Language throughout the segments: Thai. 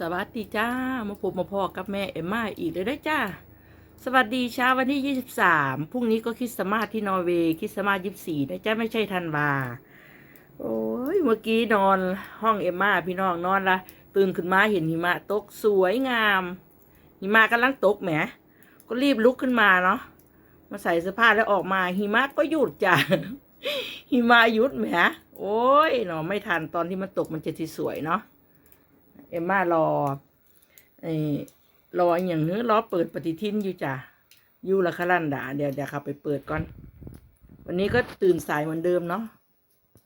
สวัสดีจ้า มาพบมาพอกับแม่เอ็มมาอีกเลยได้จ้า สวัสดีเช้าวันที่ 23 พรุ่งนี้ก็คริสต์มาสที่นอร์เวย์คริสต์มาส24ได้จ้าไม่ใช่ธันวา โอ้ยเมื่อกี้นอนห้องเอ็มมาพี่น้องนอนละตื่นขึ้นมาเห็นหิมะตกสวยงาม หิมะกำลังตกแหม ก็รีบลุกขึ้นมาเนาะ มาใส่เสื้อผ้าแล้วออกมาหิมะก็หยุดจ้ะ หิมะหยุดแหม โอ้ยเนาะไม่ทันตอนที่มันตกมันจะที่สวยเนาะ เอ็มมารอไอ้รออย่างเนื้อรอเปิดปฏิทินอยู่จ้ะอยูละคลันดาเดี๋ยวเดี๋ยวขับไปเปิดก่อน วันนี้ก็ตื่นสายเหมือนเดิมเนาะ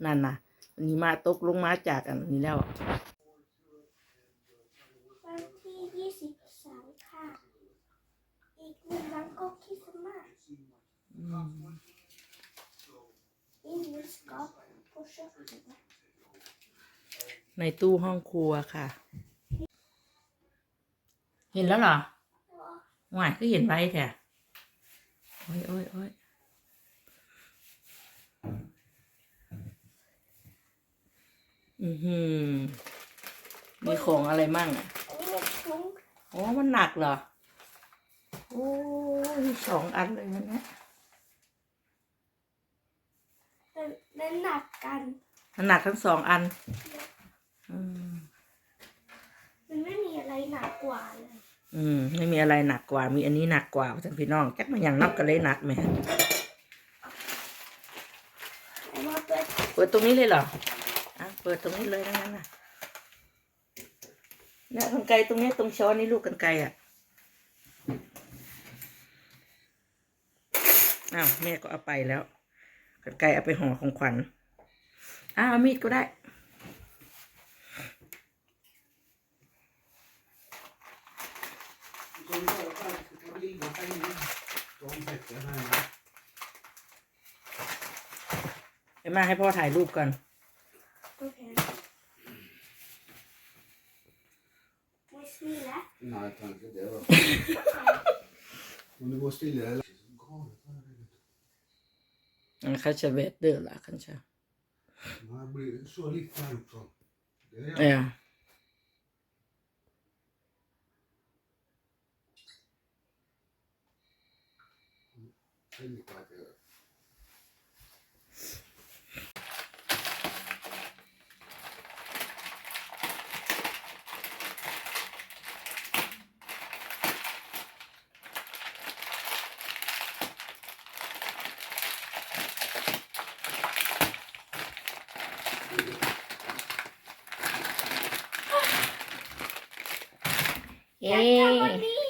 นั่นนะวันนี้มาตกลงมาจากอันนี้แล้ววันที่ยี่สิบสามค่ะ อีกหนึ่งวันก็คริสต์มาสอินดิสกอตผู้ชมในตู้ห้องครัวค่ะ เห็นแล้วเหรอว่ายก็เห็นไว้แท้โอ้ยโอ้ยโอ้ยอือหือมีของอะไรมั่งอะอันนี้เป็นถุงอ๋อมันหนักเหรอ โอ้ยสองอันเลยมันเนี่ยเป็นเป็นหนักกันมันหนักทั้งสองอัน อืมมันไม่มีอะไรหนักกว่าเลย อืมไม่มีอะไรหนักกว่า มีอันนี้หนักกว่าท่านพี่น้องแจ็คมาอย่างนับกันเลยหนักไหมเปิดตรงนี้เลยเหรออะเปิดตรงนี้เลยทั้งนั้นน่ะเนี่ยกันไกรตรงนี้ตรงช้อนนี่ลูกกันไกรอะอ้าวแม่ก็เอาไปแล้วกันไกรเอาไปห่อของขวัญอ้าวเอามีดก็ได้เอ็มมาให้พ่อถ่ายรูปก่อนโอเคไม่ใช่แล้ว Nei, jeg trenger ikke det, da. Men du må stille deg Mm, Kanskje vet det, da, kanskje. Nei, jeg blir så litt der oppe sånn. Det er Ja. jeg litt der til. เอ๊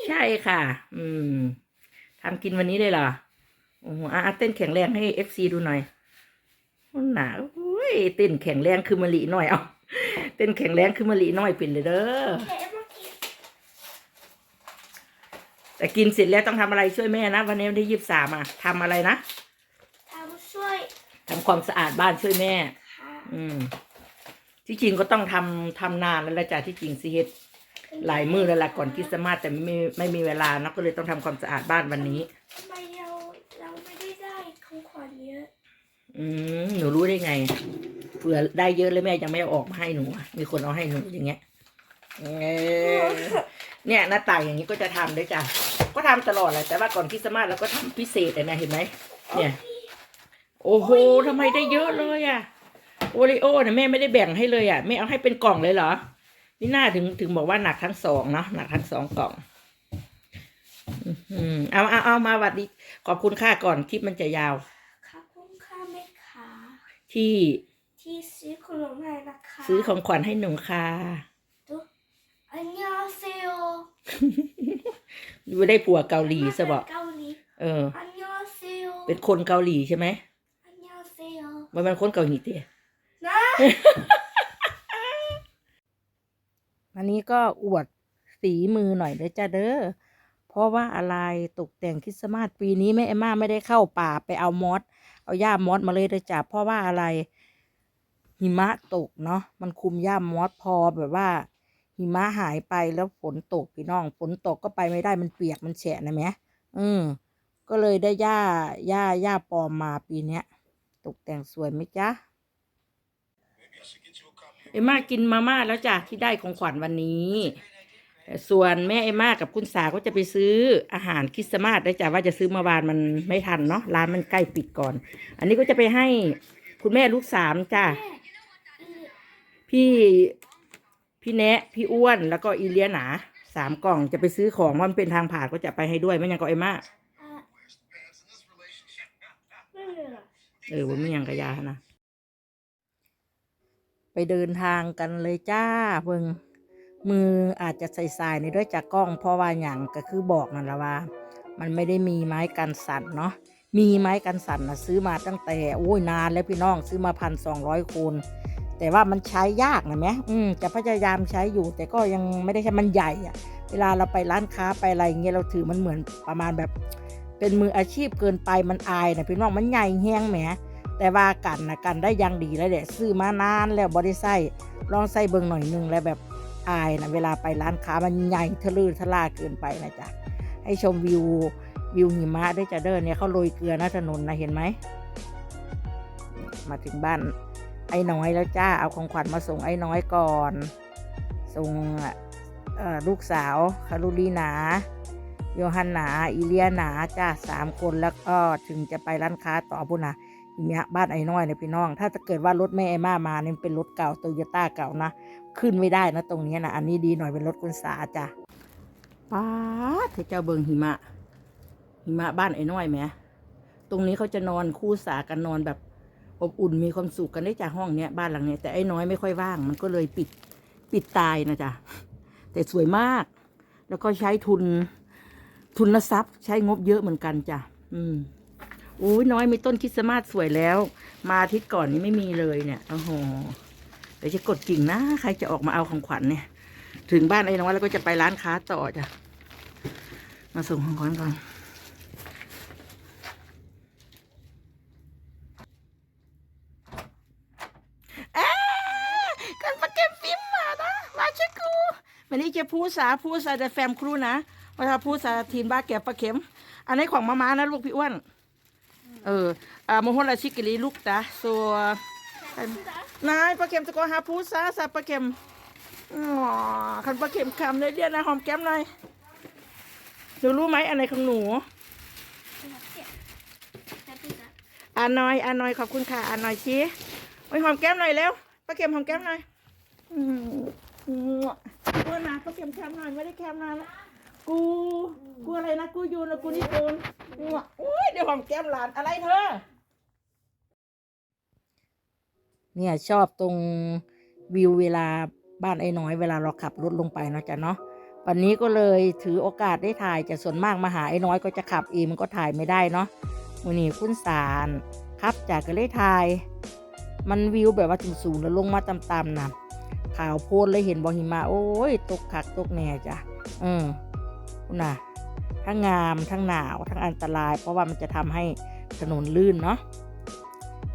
ใช่ค่ะ อืมทำกินวันนี้เลยเหรอโอ้โหอะเต้นแข็งแรงให้เอฟซีดูหน่อยหนาโอ้ยเต้นแข็งแรงคือมะลิหน่อยเอาเต้นแข็งแรงคือมะลิหน่อยเป็นเลยเด้อเอ๊ะเมื่อกี้แต่กินเสร็จแล้วต้องทำอะไรช่วยแม่นะ วันนี้วันที่ยี่สิบสามอะทำอะไรนะทำช่วยทำความสะอาดบ้านช่วยแม่ค่ะอืมที่จริงก็ต้องทำทำนานแล้วละจ้ะที่จริงสิเฮ็ดหลายมื้อแล้วล่ะก่อนคริสต์มาสแต่ไม่ไม่มีเวลาเนาะก็เลยต้องทำความสะอาดบ้านวันนี้ อืมหนูรู้ได้ไงเผื่อได้เยอะแล้วแม่ยังไม่เอาออกมาให้หนูอะมีคนเอาให้หนูอย่างเงี้ยเออเนี่ยหน้าต่างอย่างนี้ก็จะทำด้วยจ้ะก็ทำตลอดแหละแต่ว่าก่อนคริสต์มาสเราก็ทำพิเศษเลยนะเห็นไหมเนี่ย โอ้โหทำไมได้เยอะเลยอะโอริโอเนี่ยแม่ไม่ได้แบ่งให้เลยอะแม่เอาให้เป็นกล่องเลยเหรอ นี่น่าถึงถึงบอกว่าหนักทั้งสองเนาะหนักทั้งสองกล่อง อืมเอาเอาเอามาหวัดดี ขอบคุณค่าก่อนคลิปมันจะยาว ขอบคุณค่ะแม่ค้า ที่ที่ซื้อขนมให้นะคะซื้อของขวัญให้หนูค่ะอันยองเซโอไม่ได้ผัวเกาหลีซะบอกเกาหลีเอออันยองเซโอเป็นคนเกาหลีใช่ไหมอันยองเซโอมันเป็นคนเกาหลีเตี้ยนะอันนี้ก็อวดสีมือหน่อยเด้อจ้าเด้อเพราะว่าอะไรตกแต่งคริสต์มาสปีนี้แม่เอมม่าไม่ได้เข้าป่าไปเอามอส เอาย่ามอสมาเลยเด้จ้าเพราะว่าอะไร หิมะตกเนาะมันคุมย่ามอสพอแบบว่า หิมะหายไปแล้วฝนตกพี่น้องฝนตกก็ไปไม่ได้มันเปียกมันแฉะนะแม่อืมก็เลยได้ย่าย่าย่าปลอมมาปีเนี้ย ตกแต่งสวยไหมจ๊ะเอ็มมากินมาม่าแล้วจ้ะที่ได้ของขวัญวันนี้ ส่วนแม่เอมากับคุณสาก็จะไปซื้ออาหารคริสต์มาสได้จ้ะว่าจะซื้อเมื่อวานมันไม่ทันเนาะร้านมันใกล้ปิดก่อน อันนี้ก็จะไปให้คุณแม่ลูกสามจ้ะพี่พี่แนะพี่อ้วนแล้วก็อีเลียหนาสามกล่องจะไปซื้อของมันเป็นทางผ่านก็จะไปให้ด้วยไม่ยังก็เอมาเออว่าไม่ยังกระยานะไปเดินทางกันเลยจ้าเพิ่ง มืออาจจะใส่ๆในด้วยจากกล้อง เพราะว่าอย่างก็คือบอกนั่นและว่า มันไม่ได้มีไม้กันสั่นเนาะมีไม้กันสั่นนะซื้อมาตั้งแต่โอ้ยนานแล้วพี่น้องซื้อมาพันสองร้อยคูณแต่ว่ามันใช้ยากนะแม่อืมจะพยายามใช้อยู่ แต่ก็ยังไม่ได้ใช้มันใหญ่อะเวลาเราไปร้านค้าไปอะไรอย่างเงี้ยเราถือมันเหมือนประมาณแบบ เป็นมืออาชีพเกินไปมันอายนะพี่น้องมันใหญ่แห้งแหมแต่ว่ากันนะกันได้ยังดีแล้วแหละซื้อมานานแล้วบริไส้ลองใส่เบิ่งหน่อยนึงแล้วแบบ อายนะเวลาไปร้านค้ามันใหญ่ทะลือทะลาเกินไปนะจ๊ะให้ชมวิววิวหิมะได้วยจ้ะเด้อเนี่ยเขาโรยเกลือหนะถนนนะเห็นไหมมาถึงบ้านไอ้น้อยแล้วจ้าเอาของขวัญมาส่งไอ้น้อยก่อน ส่งลูกสาวคารุลีนาโยฮันนาอิเลียนาจ้าสามคนแล้วก็ถึงจะไปร้านค้าต่อพุ่นนะ เนี้ยบ้านไอ้น้อยเนี่ยพี่น้อง ถ้าจะเกิดว่ารถแม่ไอ้มามาเนี่ยเป็นรถเก่าโตโยต้าเก่านะ ขึ้นไม่ได้นะตรงนี้นะอันนี้ดีหน่อยเป็นรถคุณสาจ้ะป้าเธอเจ้าเบิงหิมะ หิมะบ้านไอ้น้อยไหมตรงนี้เขาจะนอนคู่สากันนอนแบบอบอุ่นมีความสุขกันได้จากห้องเนี้ยบ้านหลังเนี้ยแต่ไอ้น้อยไม่ค่อยว่าง มันก็เลยปิดปิดตายนะจ๊ะแต่สวยมาก แล้วก็ใช้ทุนทุนทรัพย์ ใช้งบเยอะเหมือนกันจ้ะอืม อ้ยน้อยมีต้นคริสต์มาสสวยแล้ว มาทิตย์ก่อนนี้ไม่มีเลยเนี่ยโอ้โหเดี๋ยวจะกดกิ่งนะ ใครจะออกมาเอาของขวัญเนี่ย ถึงบ้านไอ้น้อยแล้วก็จะไปร้านค้าต่อจ้ะ มาส่งของขวัญก่อนเอ๊ะกันมาเก็บฟิล์มมานะมาเช็คกูวันนี้จะพูดสาพูดสาแต่แฟมครูนะว่าถ้าพูดสาทีนบ้าแก็บปลาเข็ม อันนี้ของมาม้านะลูกพี่อ้วน เอออาโมโหลาชิกิริลูกตาสัวนายปลาเข็มจะก็หาพูดสาสาปลาเข็มอ๋อคันปลาเข็มคำเลยเรียนะหอมแก้มหน่อยหนูรู้ไหมอันไหนของหนูอ่านหน่อยอ่านหน่อยขอบคุณค่ะอ่านหน่อยชี้โอ้หอมแก้มหน่อยเร็วป้าเข็มหอมแก้มหน่อยอืมอืมเพื่อนนะป้าเข็มแคมหน่อยไม่ได้แคมนานละ กู กูอะไรนะ กูยูนะกูนี่โกนโอ้ยเดี๋ยวหอมแก้มหลานอะไรเธอ เนี่ยชอบตรงวิวเวลาบ้านไอ้น้อยเวลาเราขับรถลงไปเนาะจ๊ะเนาะวันนี้ก็เลยถือโอกาสได้ถ่ายจะส่วนมากมาหาไอ้น้อยก็จะขับเองมันก็ถ่ายไม่ได้เนาะวันนี้คุณสารครับจากก็เลยถ่าย มันวิวแบบว่าถึงสูงแล้วลงมาต่ำๆนะขาวโพลนเลยเห็นบอหิมะโอ้ย ตกขักตกแน่จ้ะเออคุณ นะทั้งงามทั้งหนาวทั้งอันตราย เพราะว่ามันจะทำให้ถนนลื่นเนาะ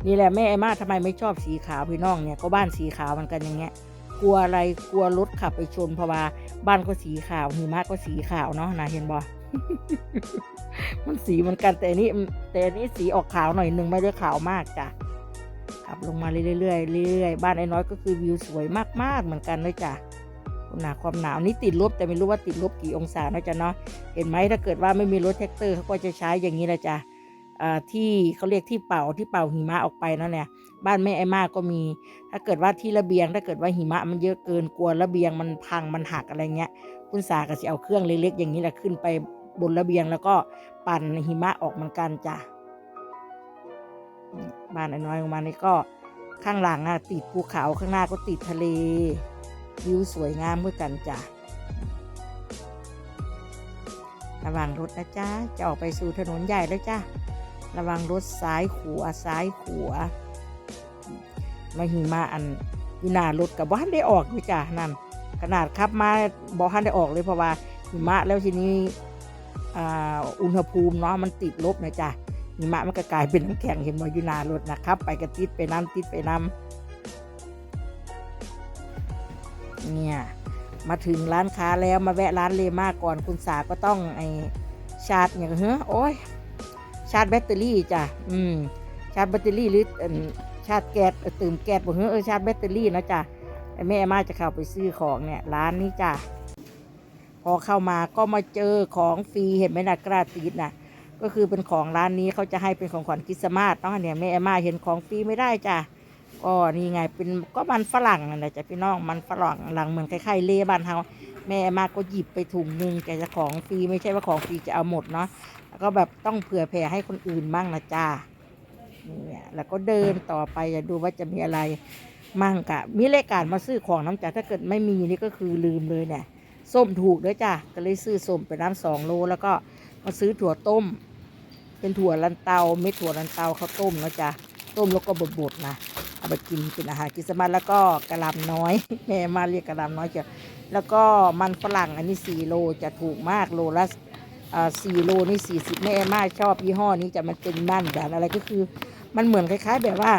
นี่แหละแม่ไอ้มาทำไมไม่ชอบสีขาวพี่น้องเนี่ยก็บ้านสีขาวมันกันอย่างเงี้ย กลัวอะไรกลัวรถขับไปชนเพราะว่าบ้านก็สีขาวหิมะก็สีขาวเนาะนะเห็นบ่มันสีเหมือนกันแต่อันนี้แต่อันนี้สีออกขาวหน่อยหนึ่งไม่ได้ขาวมากจ้ะขับลงมาเรื่อยๆเรื่อยๆบ้านไอ้น้อยก็คือวิวสวยมากๆเหมือนกันเลยจ้ะ หนาความหนาวนี่ติดลบแต่ไม่รู้ว่าติดลบกี่องศาเนาะจ้ะเนาะเห็นไหมถ้าเกิดว่าไม่มีรถแท็กเตอร์เขาก็จะใช้อย่างนี้แหละจ้ะที่เขาเรียกที่เป่าที่เป่าหิมะออกไปนั่นเนี่ยบ้านแม่ไอ้มากก็มี ถ้าเกิดว่าที่ระเบียง ถ้าเกิดว่าหิมะมันเยอะเกินกลัวระเบียงมันพังมันหักอะไรเงี้ย คุณสาก็จะเอาเครื่องเล็กๆอย่างนี้แหละขึ้นไปบนระเบียงแล้วก็ปั่นหิมะออกเหมือนกันจ้ะบ้านไอ้น้อยออกมานี่ก็ข้างหลังอะติดภูเขาข้างหน้าก็ติดทะเล วิวสวยงามเหมือนกันจ้ะระวังรถนะจ๊ะ จะออกไปสู่ถนนใหญ่แล้วจ้ะ ระวังรถซ้ายขวาซ้ายขวามาหิมะอันอยู่หน้ารถกับบ้านได้ออกอยู่จ้ะนั่น ขนาดขับมาบอฮันได้ออกเลยเพราะว่าหิมะแล้วทีนี้อ่าอุณหภูมิเนาะมันติดลบนะจ้ะหิมะมันก็กลายเป็นน้ำแข็งเห็นบ่อยู่หน้ารถนะครับ ไปกระติดไปน้ำติดไปน้ำ เนี่ยมาถึงร้านค้าแล้วมาแวะร้านเลมาก่อนคุณสาก็ต้องไอชาร์จอย่างเฮ้อโอ้ยชาร์จแบตเตอรี่จ้ะอืมชาร์จแบตเตอรี่หรือชาร์จแก๊สเอ่อเติมแก๊สบอกเฮ้อเออชาร์จแบตเตอรี่นะจ้ะแต่แม่มาจะเข้าไปซื้อของเนี่ยร้านนี้จ้ะพอเข้ามาก็มาเจอของฟรีเห็นไหมนะกระติดนะก็คือเป็นของร้านนี้เขาจะให้เป็นของขวัญคริสต์มาสเนาะเนี่ยแม่มาเห็นของฟรีไม่ได้จ้ะ ก็นี่ไงเป็นก็มันฝรั่งนั่นแหละจ้ะพี่น้องมันฝรั่งหลังเหมือนคล้ายๆเลบ้านเฮาแม่มาก็หยิบไปถุงนึงแกจะของฟรีไม่ใช่ว่าของฟรีจะเอาหมดเนาะแล้วก็แบบต้องเผื่อแผ่ให้คนอื่นมั่งนะจ้าเนี่ยแล้วก็เดินต่อไปจะดูว่าจะมีอะไรมั่งกะมีรายการมาซื้อของน้ำจ่าถ้าเกิดไม่มีนี่ก็คือลืมเลยเนี่ยส้มถูกด้วยจ้ะก็เลยซื้อส้มไปน้ำสองโลแล้วก็มาซื้อถั่วต้ม เป็นถั่วลันเตาเม็ดถั่วลันเตาเขาต้มนะจ๊ะต้มแล้วก็บดๆนะ เอาไปกินเป็นอาหารกินสมันแล้วก็กระลำน้อย แม่มาเรียกกระลำน้อยจ้ะแล้วก็มันฝรั่งอันนี้สี่โลจะถูกมากโลละอ่าสี่โลนี่สี่สิบแม่มาชอบยี่ห้อนี้จะมันเป็นนั่นแบบอะไรก็คือ มันเหมือนคล้าย ๆ แบบว่า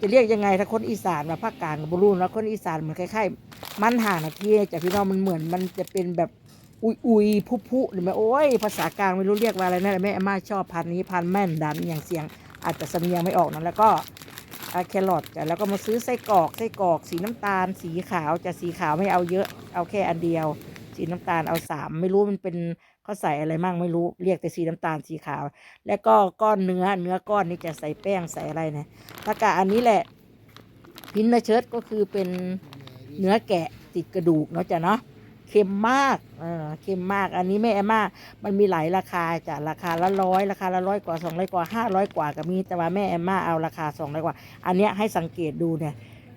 จะเรียกยังไงถ้าคนอีสานมาภาคกลางกับบรูนแล้วคนอีสานเหมือนคล้ายๆมันห่างนาทีจากพี่น้องมันเหมือนมันจะเป็นแบบอุยอุยพุพุหรือไม่โอ้ยภาษากลางไม่รู้เรียกว่าอะไรนั่นแหละแม่อาม่าชอบพันนี้พันแม่นดันอย่างเสียงอาจจะสำเนียงไม่ออกนะแล้วก็ แครอทจ้ะแล้วก็มาซื้อไส้กรอกไส้กรอกสีน้ำตาล สีขาวจะสีขาวไม่เอาเยอะเอาแค่อันเดียว สีน้ำตาลเอาสามไม่รู้มันเป็นเขาใส่อะไรมั่งไม่รู้เรียกแต่สีน้ำตาลสีขาว แล้วก็ก้อนเนื้อเนื้อก้อนนี้จะใส่แป้งใส่อะไรนะถ้ากะอันนี้แหละพินเนเชิร์ตก็คือเป็นเนื้อแกะติดกระดูกเนาะจ้ะเนาะ เค็มมากเออเค็มมาก อันนี้แม่แอมมามันมีหลายราคาจ้ะราคาละร้อยราคาละร้อยกว่าสองร้อยกว่าห้าร้อยกว่าก็มีแต่ว่าแม่แอมมาเอาราคาสองร้อยกว่า อันเนี้ยให้สังเกตดูเนี่ย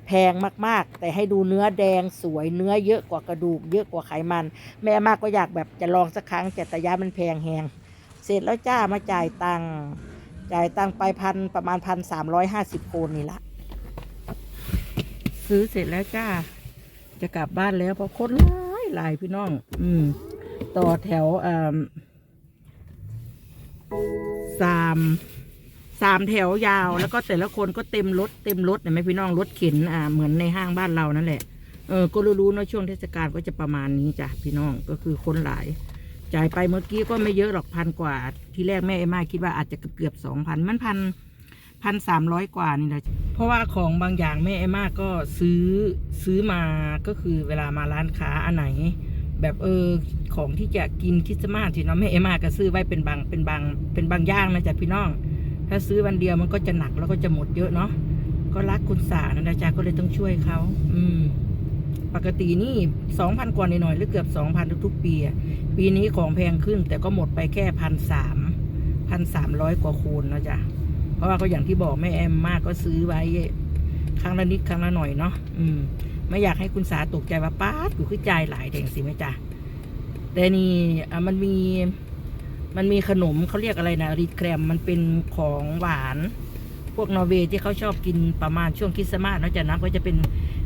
แพงมากๆ แต่ให้ดูเนื้อแดงสวยเนื้อเยอะกว่ากระดูก เยอะกว่าไขมัน แม่แอมาก็อยากแบบจะลองสักครั้งแต่ตะยามันแพงแหงเสร็จแล้วจ้ามาจ่ายตังค์จ่ายตังค์ไปพันประมาณพันสามร้อยห้าสิบโคนนี่ละซื้อเสร็จแล้วจ้า จะกลับบ้านแล้วเพราะคนหลาย หลายพี่น้อง อืม ต่อแถวอ่าสามสามแถวยาว แล้วก็แต่ละคนก็เต็มรถเต็มรถเห็นไหมพี่น้องรถเข็นอ่าเหมือนในห้างบ้านเรานั่นแหละเออก็รู้ๆเนอะช่วงเทศกาลก็จะประมาณนี้จ้ะพี่น้องก็คือคนหลาย จ่ายไปเมื่อกี้ก็ไม่เยอะหรอกพันกว่า ที่แรกแม่เอม่าคิดว่าอาจจะเกือบสองพันมันพัน พันสามร้อยกว่านี่แหละเพราะว่าของบางอย่างแม่เอมมาก็ซื้อซื้อมาก็คือเวลามาร้านค้าอันไหน แบบเออของที่จะกินคริสต์มาสที่เนาะแม่เอมมาก็ซื้อไว้เป็นบางเป็นบางเป็นบางอย่างนะจ๊ะพี่น้อง ถ้าซื้อวันเดียวมันก็จะหนักแล้วก็จะหมดเยอะเนาะก็รักคุณสานะนะจ๊ะก็เลยต้องช่วยเขาอืมปกตินี่สองพันกว่าหน่อยๆหรือเกือบสองพันทุกๆปีปีนี้ของแพงขึ้นแต่ก็หมดไปแค่พันสามพันสามร้อยกว่าคูณนะจ๊ะ เพราะว่าก็อย่างที่บอกแม่แอมมากก็ซื้อไว้ ครั้งละนิดครั้งละหน่อยเนาะอืม ไม่อยากให้คุณสาตกใจว่าป้าดกูคือใจายหลายแดงสิแม่จ้ะแต่นี่มันมี มันมีขนมเขาเรียกอะไรนะรีดแครมมันเป็นของหวาน พวกนอร์เวย์ที่เขาชอบกินประมาณช่วงคริสต์มาสนาะจ้ะนะก็จะเป็น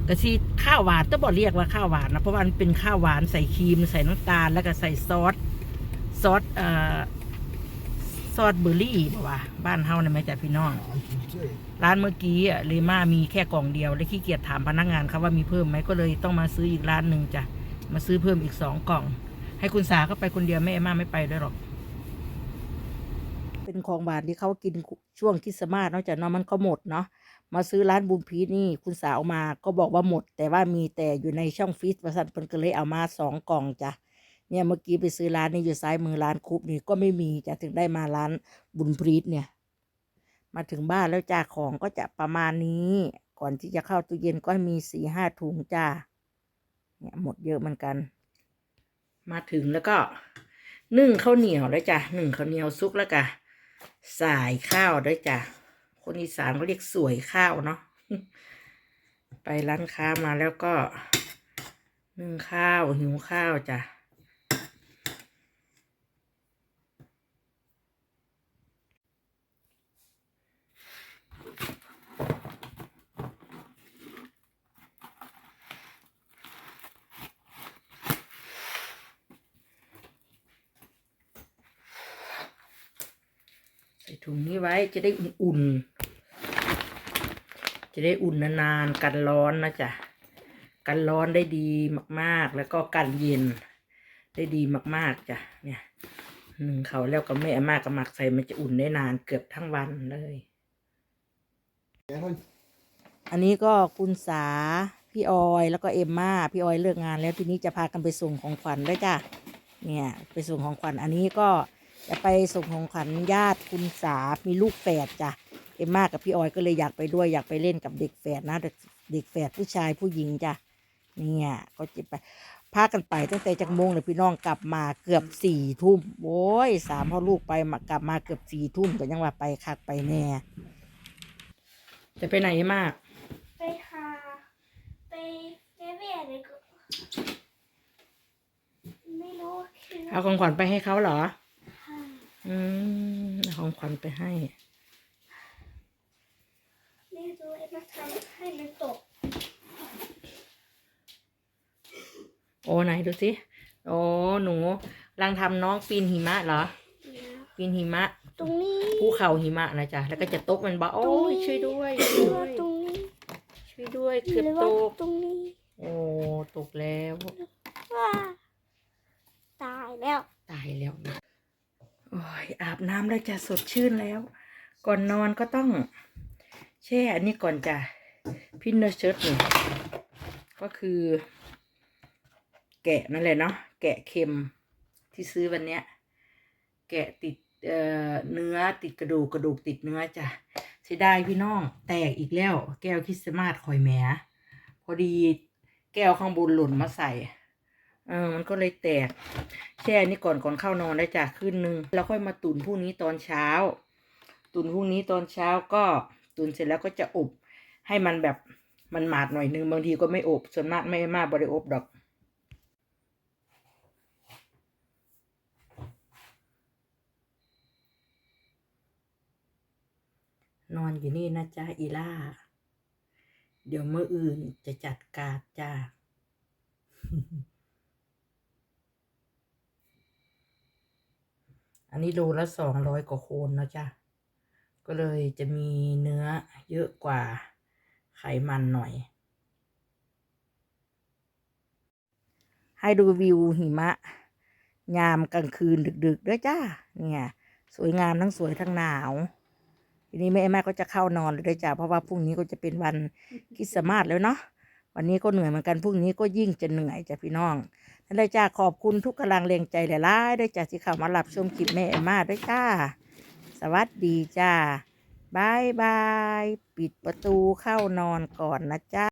กะซีข้าวหวานต้องบอกเรียกว่าข้าวหวานนะเพราะว่ามันเป็นข้าวหวานใส่ครีม ใส่น้ำตาลแล้วก็ใส่ซอสซอสเอ่อ ซอสเบอร์รี่บอกว่าบ้านเฮานะแม่จ้ะพี่น้อง ร้านเมื่อกี้อะเลม่ามีแค่กล่องเดียวเลยขี้เกียจถามพนักงานครับว่ามีเพิ่มไหมก็เลยต้องมาซื้ออีกร้านหนึ่งจ้ะมาซื้อเพิ่มอีกสองกล่อง ให้คุณสาก็ไปคนเดียวแม่เอมมาไม่ไปด้วยหรอก เป็นของหวานที่เขากินช่วงคริสต์มาสเนอกจากนั้นมันก็หมดเนาะมาซื้อร้านบุญพีชนี่คุณสาวมาก็บอกว่าหมด แต่ว่ามีแต่อยู่ในช่องฟรีซประสันเพิ่นก็เลยเอามาสองกล่องจ้ะ เนี่ยเมื่อกี้ไปซื้อร้านนี้อยู่ซ้ายมือร้านคุปนี่ก็ไม่มีจะถึงได้มาร้านบุญพีชเนี่ย มาถึงบ้านแล้วจ้าของก็จะประมาณนี้ ก่อนที่จะเข้าตู้เย็นก็มีสี่ห้าถุงจ้าเนี่ยหมดเยอะเหมือนกัน มาถึงแล้วก็นึ่งข้าวเหนียวแล้วจ้ะนึ่งข้าวเหนียวซุกแล้วกะสายข้าวด้วยจ้ะคนอีสานเขาเรียกสวยข้าวเนาะไปร้านค้ามาแล้วก็นึ่งข้าวหิวข้าวจ้ะ ใส่ถุงนี้ไว้จะได้อุ่นๆ จะได้อุ่นนานๆ กันร้อนนะจ๊ะ กันร้อนได้ดีมากๆ แล้วก็กันเย็น ได้ดีมากๆจ้ะ เนี่ยหนึ่งเขาแล้วก็แม่มากกับหมักใส่มันจะอุ่นได้นานเกือบทั้งวันเลย อันนี้ก็คุณสาพี่ออยแล้วก็เอ็มมาพี่ออยเลิกงานแล้วทีนี้จะพากันไปส่งของขวัญด้วยจ้ะ เนี่ย ไปส่งของขวัญอันนี้ก็ จะไปส่งของขวัญญาติคุณสา มีลูกแฝดจ้ะ เอมมากับพี่ออยก็เลยอยากไปด้วยอยากไปเล่นกับเด็กแฝดนะเด็กเด็กแฝดผู้ชายผู้หญิงจ้ะ เนี่ย ก็จะไปพากันไปตั้งแต่จากโมงเลยพี่น้องกลับมาเกือบสี่ทุ่มโอ้ยสามพ่อลูกไปมากลับมาเกือบสี่ทุ่มก็ยังว่าไปคักไปแน่จะไปไหนมาก ไปหาไปแม่แม่เลยก็ไม่รู้คือเอาของขวัญไปให้เขาเหรอค่ะ อืมเอาของขวัญไปให้ไม่รู้ไอ้มาทำให้มันตก โอ้ไหนดูสิ โอ้หนูกำลังทำน้องปีนหิมะเหรอนะปีนหิมะ ตรงนี้ ภูเขาหิมะนะจ๊ะ แล้วก็จะตกมันบอกโอ้ยช่วยด้วยหช่รือวยว่าด้วยตรงนี้ช่วยด้วยหเกือบรือตว่ากตรงนี้ โอ้ตกแล้วว้าตายแล้ว ตายแล้วนะโอ้ยอาบน้ำแล้วจะสดชื่นแล้ว ก่อนนอนก็ต้อง แช่อันนี้ก่อนจ้ะพินเนอร์เชิร์ตนี่ก็คือ แกะนั่นแหละเนาะแกะเค็มที่ซื้อวันเนี้ย แกะติดเอ่อเนื้อติดกระดูกกระดูกติดเนื้อจ้ะเสียดายพี่น้องแตกอีกแล้ว แก้วคริสต์มาสคอยแหมพอดีแก้วข้างบนหล่นมาใส่ เออมันก็เลยแตก แช่นี่ก่อนก่อนเข้านอนได้จ้ะคืนนึงแล้วค่อยมาตุนพรุ่งนี้ตอนเช้า ตุนพรุ่งนี้ตอนเช้าก็ตุนเสร็จแล้วก็จะอบ ให้มันแบบมันหมาดหน่อยนึงบางทีก็ไม่อบส่วนมากไม่มากบริอบดอกนอนอยู่นี่นะจ๊ะอีล่า เดี๋ยวเมื่ออื่นจะจัดการจ้า อันนี้โลละสองร้อยกว่าโคนนะจ๊ะก็เลยจะมีเนื้อเยอะกว่าไขมันหน่อย ให้ดูวิวหิมะงามกลางคืนดึกๆด้วยจ้า เนี่ย สวยงามทั้งสวยทั้งหนาว ทีนี้แม่แม่ก็จะเข้านอนเลยด้วยจ้า เพราะว่าพรุ่งนี้ก็จะเป็นวันคริสต์มาสแล้วเนาะ วันนี้ก็เหนื่อยเหมือนกัน พรุ่งนี้ก็ยิ่งจะเหนื่อยจ้ะพี่น้อง เลยจ้าขอบคุณทุกกำลังแรงใจหลายๆด้วยจ้าที่เข้ามารับชมคลิปแม่เอ็มมาด้วยจ้า สวัสดีจ้าบายบาย ปิดประตูเข้านอนก่อนนะจ้า